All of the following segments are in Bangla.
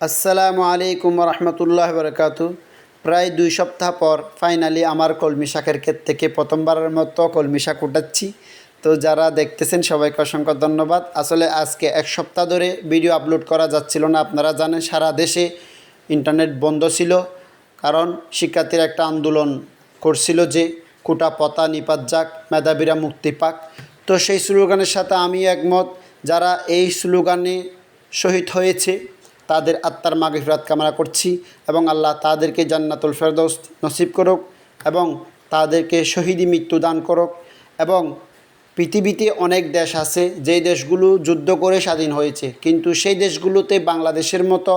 আসসালামু আলাইকুম রহমতুল্লাহ বরকাতু প্রায় দুই সপ্তাহ পর ফাইনালি আমার কলমি শাকের ক্ষেত থেকে প্রথমবারের মতো কলমি শাক উঠাচ্ছি। তো যারা দেখতেছেন, সবাইকে অসংখ্য ধন্যবাদ। আসলে আজকে এক সপ্তাহ ধরে ভিডিও আপলোড করা যাচ্ছিল না, আপনারা জানেন সারা দেশে ইন্টারনেট বন্ধ ছিল। কারণ শিক্ষার্থীর একটা আন্দোলন করছিল যে কুটা পতা নিপাত যাক, মেধাবীরা মুক্তি পাক। তো সেই স্লোগানের সাথে আমি একমত, যারা এই স্লোগানে শহীদ হয়েছে তাদের আত্মার মাগফিরাত কামনা করছি এবং আল্লাহ তাদেরকে জান্নাতুল ফেরদৌস নসিব করুক এবং তাদেরকে শহীদি মৃত্যু দান করুক এবং পৃথিবীতে অনেক দেশ আছে যেই দেশগুলো যুদ্ধ করে স্বাধীন হয়েছে, কিন্তু সেই দেশগুলোতে বাংলাদেশের মতো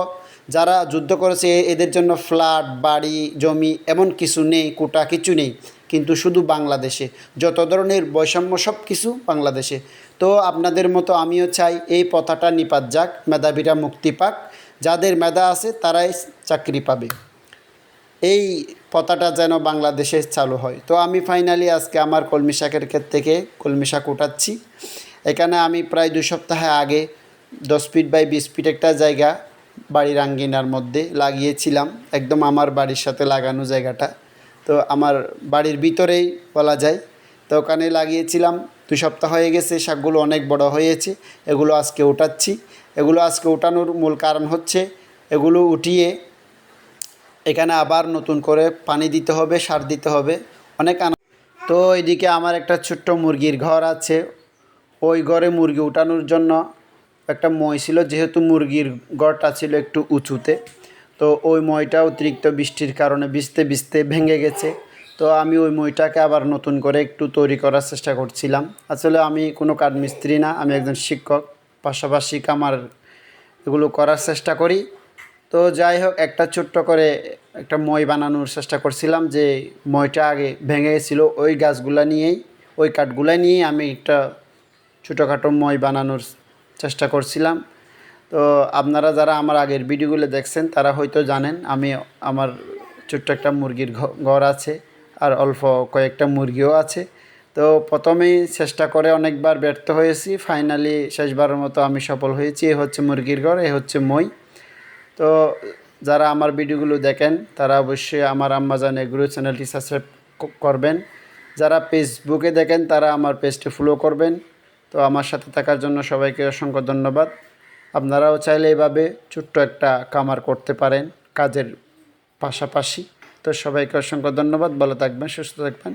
যারা যুদ্ধ করেছে, এদের জন্য ফ্ল্যাট, বাড়ি, জমি এমন কিছু নেই, কোটা কিছু নেই, কিন্তু শুধু বাংলাদেশে। যত ধরনের বৈষম্য সব কিছু বাংলাদেশে। তো আপনাদের মতো আমিও চাই এই পথাটা নিপাত যাক, মেধাবীরা মুক্তি পাক। যাদের মেধা আছে তারাই চাকরি পাবে। এই পতাটা যেন বাংলাদেশে চালু হয়। তো আমি ফাইনালি আজকে আমার কলমি শাকের ক্ষেত থেকে কলমি শাক উঠাচ্ছি। এখানে আমি প্রায় দু সপ্তাহ আগে দশ ফিট বাই বিশ ফিট একটা জায়গা বাড়ির আঙ্গিনার মধ্যে লাগিয়েছিলাম। একদম আমার বাড়ির সাথে লাগানো জায়গাটা। তো আমার বাড়ির ভিতরেই বলা যায়। তো ওখানে লাগিয়েছিলাম। দু সপ্তাহ হয়ে গেছে, শাকগুলো অনেক বড় হয়েছে। এগুলো আজকে উঠাচ্ছি। এগুলো আজকে ওঠানোর মূল কারণ হচ্ছে এগুলো উঠিয়ে এখানে আবার নতুন করে পানি দিতে হবে, সার দিতে হবে। অনেক আন- তো এদিকে আমার একটা ছোট্ট মুরগির ঘর আছে। ওই ঘরে মুরগি উঠানোর জন্য একটা মই ছিল, যেহেতু মুরগির ঘরটা ছিল একটু উঁচুতে। তো ওই মইটা অতিরিক্ত বৃষ্টির কারণে ভিজতে ভিজতে ভেঙে গেছে। তো আমি ওই মইটাকে আবার নতুন করে একটু তৈরি করার চেষ্টা করছিলাম। আসলে আমি কোনো কাঠমিস্ত্রি না, আমি একজন শিক্ষক। পাশাপাশি কামার এগুলো করার চেষ্টা করি। তো যাই হোক, একটা ছোট্ট করে একটা মই বানানোর চেষ্টা করছিলাম যে মইটা আগে ভেঙে গেছিল। ওই গাছগুলা নিয়েই, ওই কাঠগুলা নিয়েই আমি একটা ছোটোখাটো মই বানানোর চেষ্টা করছিলাম। তো আপনারা যারা আমার আগের ভিডিওগুলো দেখছেন, তারা হয়তো জানেন, আমি আমার ছোট্ট একটা মুরগির ঘর আছে, আর অল্প কয়েকটা মুরগিও আছে। তো প্রথমেই চেষ্টা করে অনেকবার ব্যর্থ হয়েছি। ফাইনালি শেষবারের মতো আমি সফল হয়েছি। এ হচ্ছে মুরগির ঘর, এ হচ্ছে মই। তো যারা আমার ভিডিওগুলো দেখেন, তারা অবশ্যই আমার আম্মাজান এগ্রো চ্যানেলটি সাবস্ক্রাইব করবেন। যারা ফেসবুকে দেখেন, তারা আমার পেজটি ফলো করবেন। তো আমার সাথে থাকার জন্য সবাইকে অসংখ্য ধন্যবাদ। আপনারাও চাইলে এভাবে ছোট্ট একটা কামার করতে পারেন কাজের পাশাপাশি। তো সবাইকে অসংখ্য ধন্যবাদ। ভালো থাকবেন, সুস্থ থাকবেন।